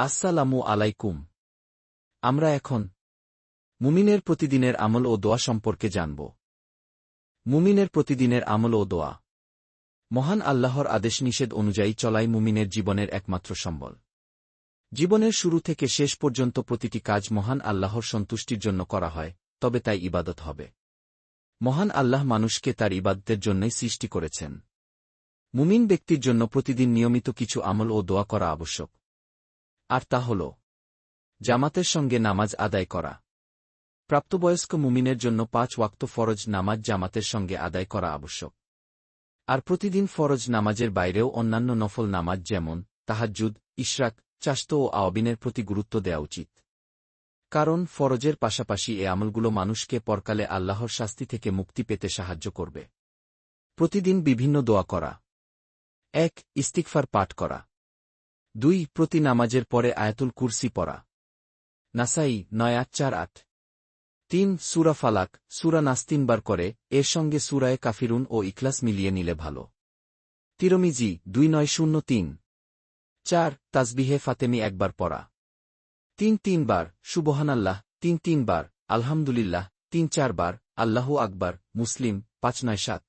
আসসালামু আলাইকুম। আমরা এখন মুমিনের প্রতিদিনের আমল ও দোয়া সম্পর্কে জানব। মুমিনের প্রতিদিনের আমল ও দোয়া। মহান আল্লাহর আদেশ নিষেধ অনুযায়ী চলাই মুমিনের জীবনের একমাত্র সম্বল। জীবনের শুরু থেকে শেষ পর্যন্ত প্রতিটি কাজ মহান আল্লাহর সন্তুষ্টির জন্য করা হয়, তবে তাই ইবাদত হবে। মহান আল্লাহ মানুষকে তার ইবাদতের জন্যই সৃষ্টি করেছেন। মুমিন ব্যক্তির জন্য প্রতিদিন নিয়মিত কিছু আমল ও দোয়া করা আবশ্যক। আর তা হল, জামাতের সঙ্গে নামাজ আদায় করা। প্রাপ্তবয়স্ক মুমিনের জন্য পাঁচ ওয়াক্ত ফরজ নামাজ জামাতের সঙ্গে আদায় করা আবশ্যক। আর প্রতিদিন ফরজ নামাজের বাইরেও অন্যান্য নফল নামাজ যেমন তাহাজ্জুদ, ইশরাক, চাস্ত ও আওবিনের প্রতি গুরুত্ব দেওয়া উচিত। কারণ ফরজের পাশাপাশি এ আমলগুলো মানুষকে পরকালে আল্লাহর শাস্তি থেকে মুক্তি পেতে সাহায্য করবে। প্রতিদিন বিভিন্ন দোয়া করা। এক ইস্তিকফার পাঠ করা। দুই, প্রতি নামাজের পরে আয়াতুল কুরসি পড়া। নাসাই, নয় আট, চার আট। তিন, সুরা ফালাক, সুরা নাস তিনবার করে, এর সঙ্গে সুরায় কাফিরুন ও ইখলাস মিলিয়ে নিলে ভালো। তিরমিজি, দুই নয় শূন্য তিন। চার তাজবিহে ফাতেমি একবার পড়া। তিন, তিনবার, সুবহানাল্লাহ, তিন, তিনবার, আলহামদুলিল্লাহ, তিন, চারবার, আল্লাহ আকবার, মুসলিম, পাঁচ, নয়, সাত।